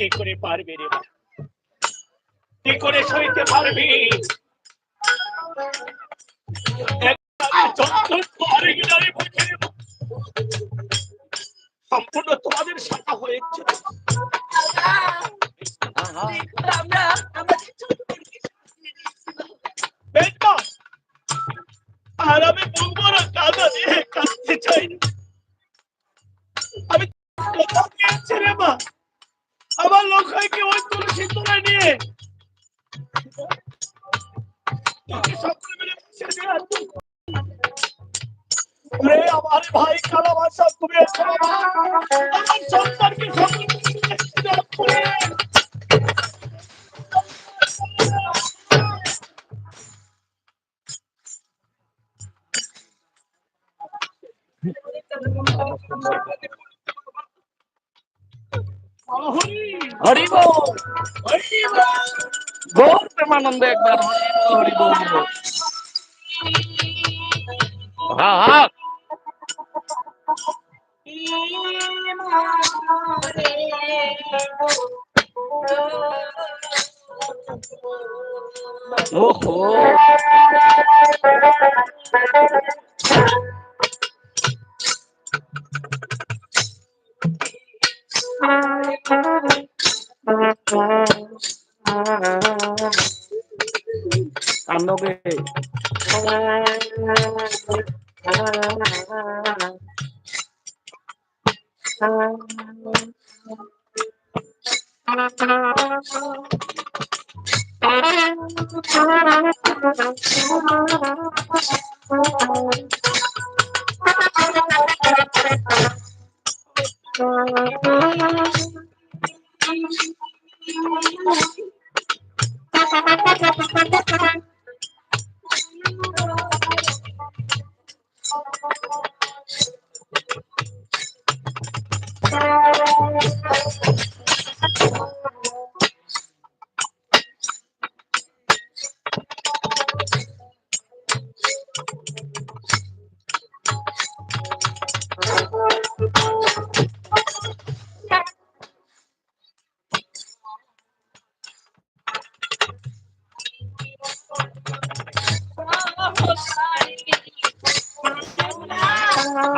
কি করে পারবে রে কি করে সইতে পারবি। সম্পূর্ণ তোমাদের সাথে হয়েছে। আমার ভাই কালাবাসা তুমি এসো বাবা। আমার সন্তানকে। হরি হরি বল হরি বল। গৌর প্রেমানন্দে একবার হরি বল হরি বল হ্যাঁ হ্যাঁ ওহো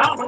ওহো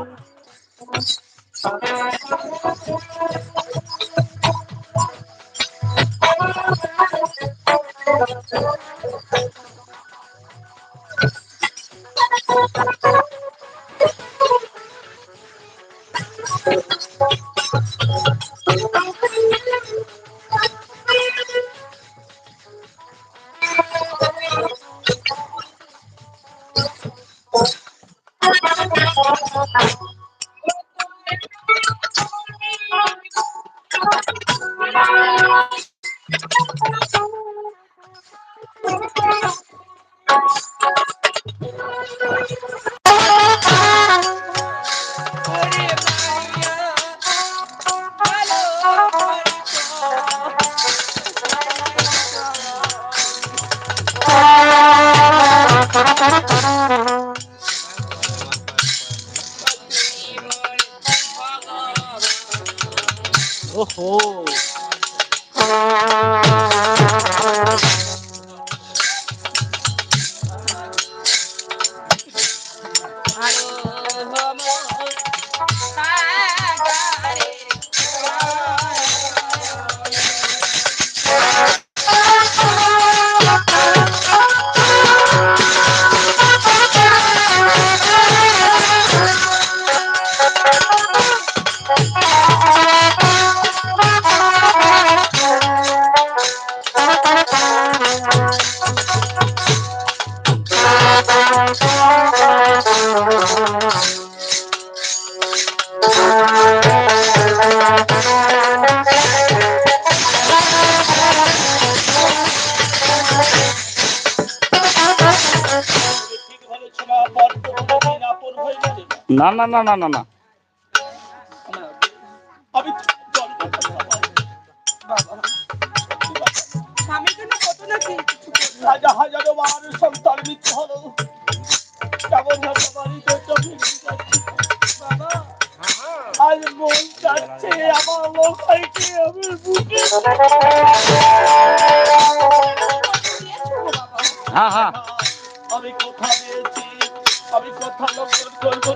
না না না না না মন আমার লোকাইকে আমি বুকে কথা লঙ্ঘন করব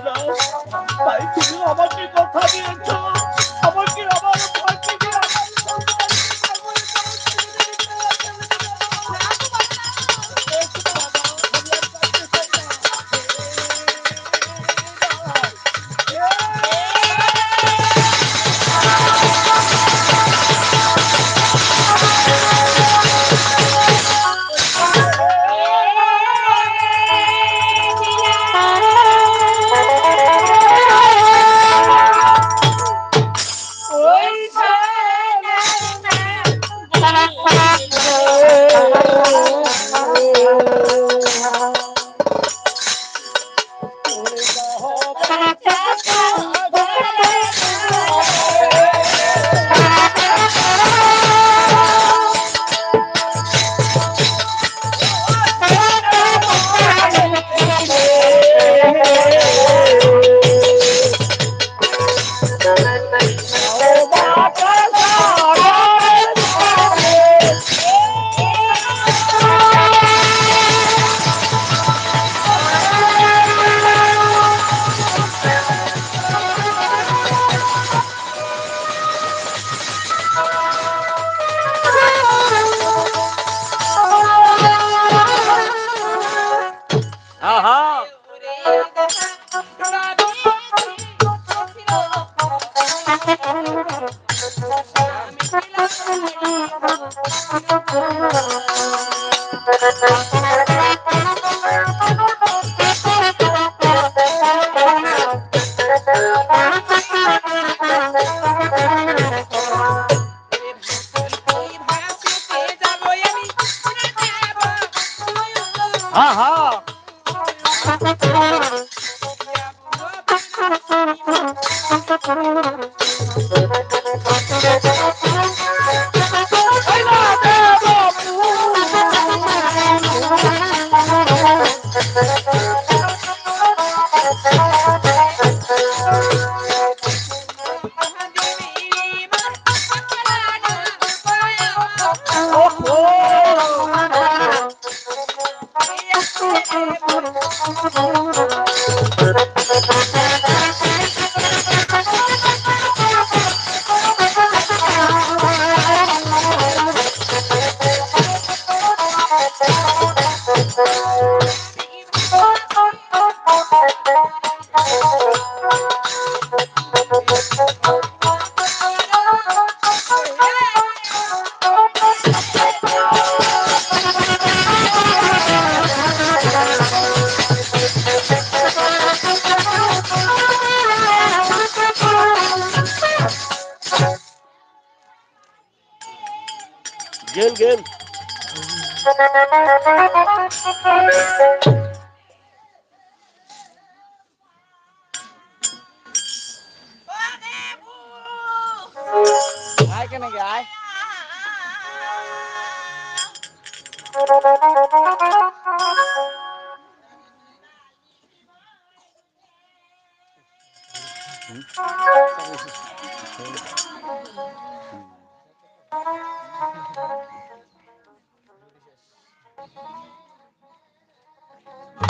দিয়েছ। হ্যাঁ গেল গেল Thank you.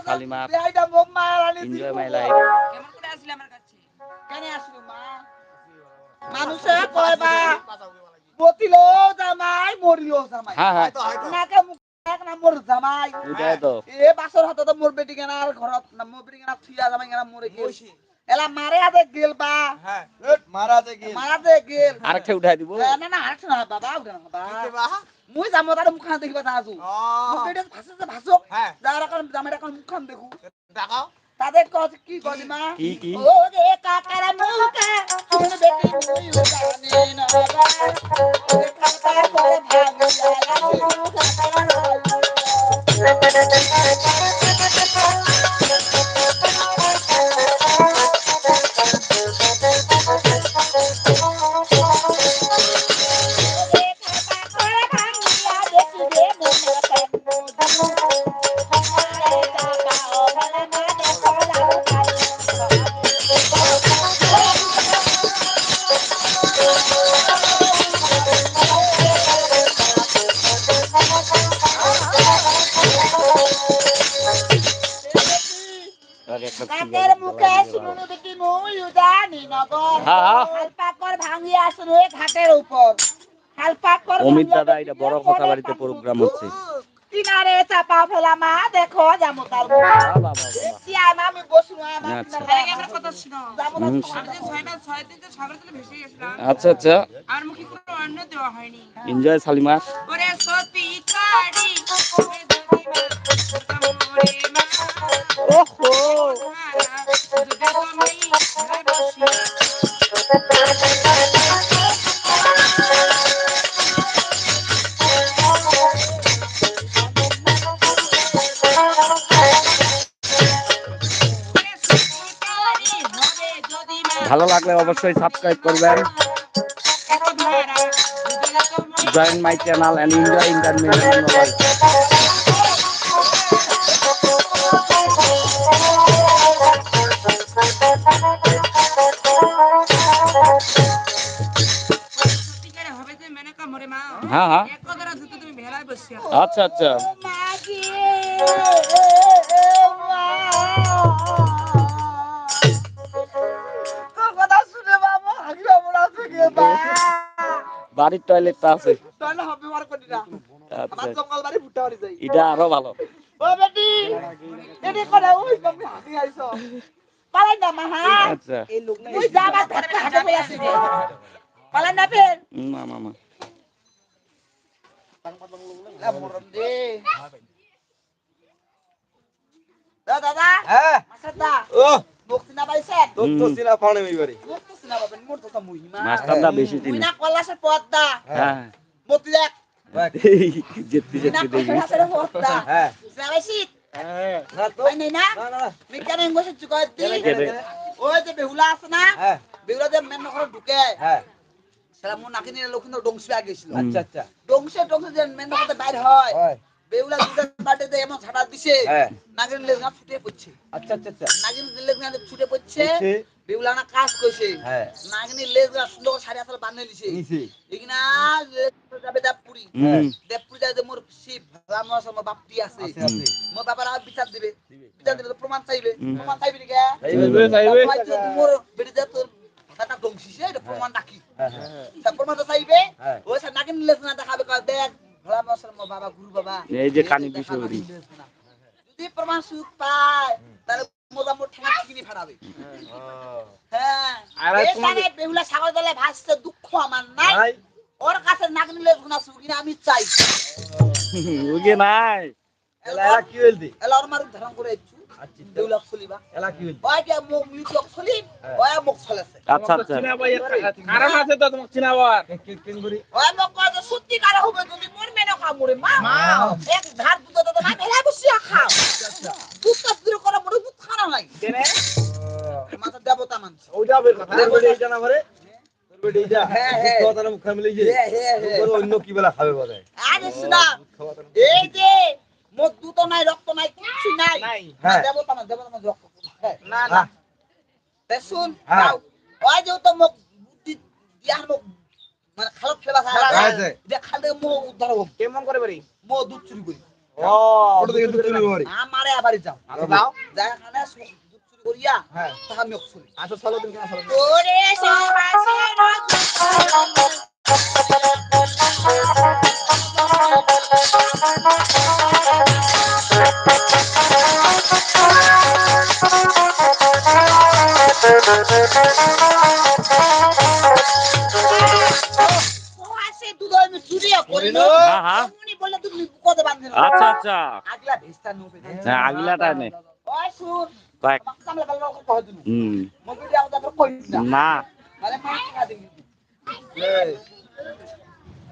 মোর কালিমা এনজয় মাই লাইফ কেমন করে আসলে আমার কাছে? কেন আসলো মা? মানুষে কয় বা বতিলো জামাই মরিলো জামাই। হ্যাঁ হ্যাঁ। নাকে এক নম্বর জামাই। ওটাই তো এ বাসর হাতে তো মোর বেটি কেনার ঘরত না মোর বেটি কেনা থুইয়া জামাই কেনা মরে গেল। এলা মারে আদে গেল বা। হ্যাঁ মারাতে গিয়ে মারা দে গেল। আরেকটা উঠাই দিব। না না হারছ না বাবা উঠে না বাবা মুই যাম তার মুখখন দেখিবা তাজু মোক বেটি যে হ্যাঁ যার এখন জামাই এখন মুখখান দেখু। তাদের কত কি করি কি কি ও রে কাকার মুখে কোন বেটি মুই জানি না ও রে কাকার করে ভাগ যায় আগে কাকের মুখে শুনুনু বেটি মুই জানি নগর। হালপাকর ভাঙি আসুন ওই ঘাটের উপর হালপাকর অমিত দাদা এটা বড় কথা বাড়িতে। প্রোগ্রাম হচ্ছে কিনারে চাপা ফেলা মা দেখো যাব তার আমা আমি বসু আমা আচ্ছা। আচ্ছা আচ্ছা। আর মুখে কোনো অন্ন দেওয়া হয়নি। এনজয় সালিমা ওরে সতী ওহো। ভালো লাগলে অবশ্যই সাবস্ক্রাইব করবেন। Join my channel and enjoy বসিয়া আচ্ছা আচ্ছা। হাতে পেয়ে আসি পালাই না ফের। মা মামা মরম দাদা হ্যাঁ। মাছের দা ও। মাস্টারটা বেশি পদ্মা। হ্যাঁ। মতলেক যেতে যেতে দেখবি। হ্যাঁ। ঢুকে। ডংসি আগেছিল আচ্ছা আচ্ছা। ডংসে ডংসে যে ঘরে বাইর হয়। হয় বেহুলা দুটো বাটে যে এমন ছাড়া দিছে হ্যাঁ। নাগিন লেজনা ছুটে পড়ছে। আচ্ছা আচ্ছা আচ্ছা। নাগিন লেজনা ছুটে পড়ছে নিচে, বেহুলা না কাজ করছে। হ্যাঁ। নাগিনী লেজনা সুন্দর সাড়ে আসলে বানিয়ে লিছে এখানে যাবে দেবপুরি। হুম। দেবপুরি যায় মোর শিব রাম আছে মোর বাপটি আছে। মোর বাবার আর বিচার দিবে। বিচার দিবে তো প্রমাণ চাইবে। প্রমাণ চাইবে নাকি চাইবে, চাইবে। যদি মোর বেটি যা তোর কথা ডংসিছে এটা প্রমাণ হ্যাঁ হ্যাঁ। প্রমাণ তো চাইবে। হ্যাঁ। ওই স্যার নাকি লেজনা দেখাবে কয় দেখ ভোলা বছর মোর বাবা গুরু বাবা। এই যে কানি দেখা বিষয় নাগিন লেজনা। যদি প্রমাণ সুখ পায় তাহলে মোদা ঠেঙা কিনে ফেরাবে হ্যাঁ বেহুলা দলে ভাসছে দুঃখ আমার নাই। নাই ওর কাছে নাগিন লেজনা সুগিনা আমি চাই। নাই। এলা এলা কি হইল দি এলা ওর মারুক ধারণ করে দেউলক আচ্ছা আচ্ছা। কারণ আছে তো তোমাকে চিনাবার। কেন করি? কয় সত্যি হবে মোর মেনে মা। এক ধার দুধ তো ভেলা খাও। দুধ করে মোর দুধ খানা কেনে মাথা দেবতা মানছে ওইটা বের কথা। এইটা না হ্যাঁ, হ্যাঁ। অন্য কি বেলা খাবে বলে আরে এই যে মোর দুধ নাই রক্ত নাই কিছু নাই। হ্যাঁ। দেবতা মান দেবতা রক্ত হ্যাঁ। না না। হ্যাঁ। তে শুন। ওই যে তো মোক বুদ্ধি দিয়ার মোক মানে হ্যাঁ, খায় খালে মো উদ্ধার হব। কেমন করে পারি মো দুধ চুরি করি। ও ওটা থেকে দুধ চুরি আমারে আবার যাও। আচ্ছা যায় খানে দুধ চুরি করিয়া তাহা মোক চুরি আচ্ছা চলো তুমি চলো। ওরে সবাসের আচ্ছা আচ্ছা আগলা ভেস্তা নো। আগলাটা নে না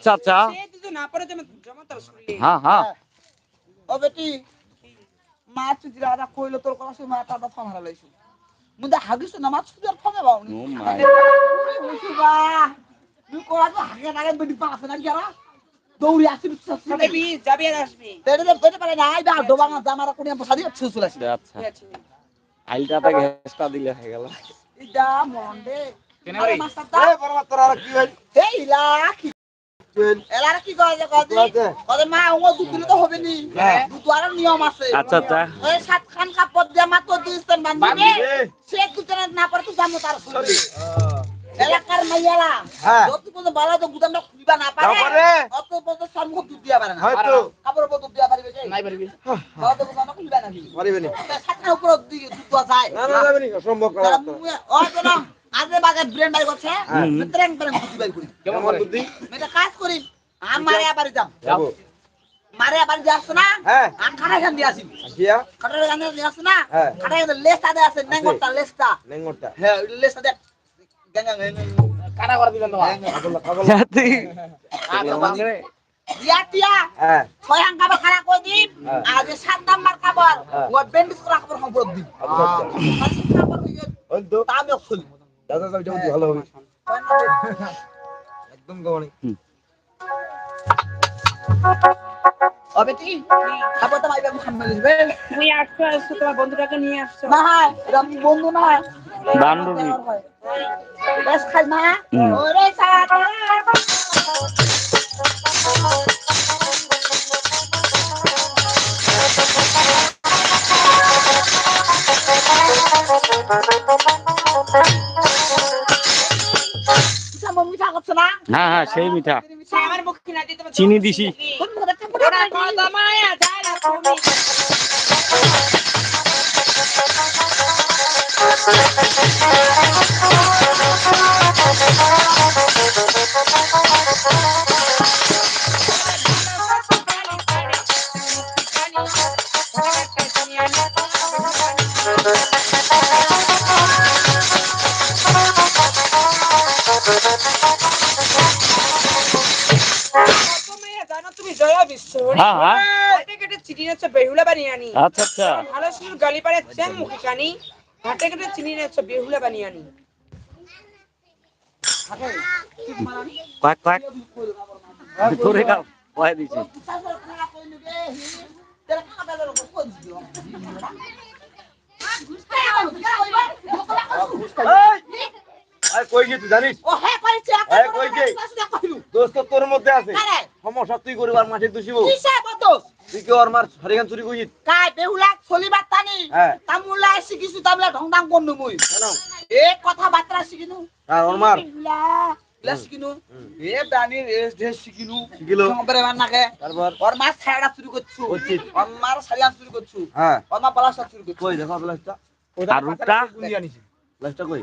আচ্ছা আচ্ছা। হ্যাঁ হ্যাঁ। ও বেটি মা চুদিরা আদা কইলো তোর কথা শুনে মুদা হাগিস না মা চুদির ফামে বাউনি ও মাই। বা তুই কোলা তো হাগে নাগে বেটি পাছ না দৌড়ি আসি বিশ্বাস যাবি যাবি আর আসবি। তেরে দে পারে না আই বা ডোবাঙা জামারা কোনি বসাদি ছুসুল আসি। আচ্ছা আইলটাতে ঘেসটা দিলে হয়ে গেল। ইদা কেনে বড়? তোর আর কি হইল এই লা আচ্ছা আচ্ছা। ওই সাত খান কাপড় দিয়ে মাত্র দিয়েছেন বান্ধিবে। সে দুজনে না পারে তো জানো তার এলাকার মাইয়ালা হ্যাঁ। যত পর্যন্ত বালা তো গুদামটা খুলবা না পারে অত পর্যন্ত সম্মুখ দুধ দিয়া পারে না। হয়তো। কাপড় উপর দুধ দিয়া পারবে যে নাই পারবি। অত গুদামটা খুলবা না। কি পারিবে নি। উপর দুধ দেওয়া যায়। না না যাবে সম্ভব তো না আজে ব্রেন বাই করছে। হ্যাঁ। ব্রেন দুধ বাই করি। কেমন কেমন বুদ্ধি? মেটা কাজ করি আমারে আবার যাম। যাব। মারে আবার যাস না হ্যাঁ। আম খানা খান দিয়ে আসি। দিয়ে না হ্যাঁ। দিয়ে নেঙ্গরটা লেসটা নেঙ্গরটা হ্যাঁ দে। গঙ্গা করে দিবেন তোমার। হ্যাঁ ছয় আং কাবার খানা করে দিম হ্যাঁ। আর যে সাত নাম্বার হ্যাঁ। ও বেন্ডিস করা কাবার সম্পদ আচ্ছা আচ্ছা। দাদা দাদা এটা ভালো হবে। একদম গবনি ও বেটি তো মাইবে মুহাম্মদ দিবে তুমি আসছো আসছো তোমার বন্ধুটাকে নিয়ে আসছো। না এরকম বন্ধু না। বান্ধবী। বেশ খাই না ওরে মো। মিঠা করছে না হ্যাঁ হ্যাঁ সেই মিঠা। চিনি দিছি। Thank কথা হ্যাঁ হ্যাঁ। কেটে চিনি নেছো বেহুলা বানিয়ে আনি। আচ্ছা আচ্ছা। ভালো শুনুন গালি পারে চ্যাং মুখে কানি হাটে কেটে চিনি নেছো বেহুলা বানিয়ে আনি। কয়েক কয়েক। ধরে খাও কয়ে দিছি এই! আরে কই জানিস? ও হ্যাঁ কইছে এই, কইছে? কইলু। দোস্ত তোর মধ্যে আছে। সমস্যা তুই করিবার মাঠে দুষিব। কিসে বদোস? তুই কি ওর মার হরিগান চুরি কইছিস? কাই বেহুলা চলিবার টানি হ্যাঁ। তামুলা শিখিছো তামলা ঢং ঢং করনু মুই। কেন? এ কথা বার্তা শিখিনু। আর ওর মার। বেহুলা বেহুলা শিখিনু। এ দানির এস ড্রেস শিখিনু। শিখিলো। সম্পরে বার নাকে তারপর? ওর মা ছাড়া চুরি করছু। করছিস। ওর মার ছাড়া চুরি করছু। হ্যাঁ। ওর মা চুরি করছু। কই দেখো আর কই?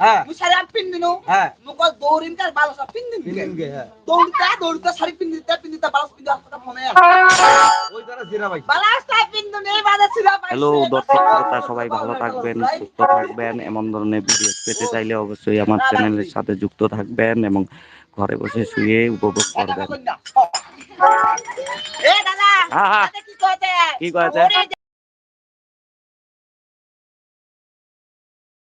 হ্যাঁ। হ্যাঁ। ওই জিরা ভাই। পিন দিন হ্যালো দর্শক শ্রোতা সবাই ভালো থাকবেন সুস্থ থাকবেন এমন ধরনের ভিডিও পেতে চাইলে অবশ্যই আমার চ্যানেলের সাথে যুক্ত থাকবেন এবং ঘরে বসে শুয়ে উপভোগ করবেন। এ দাদা। কি কইতে? কি কইতে? ওরে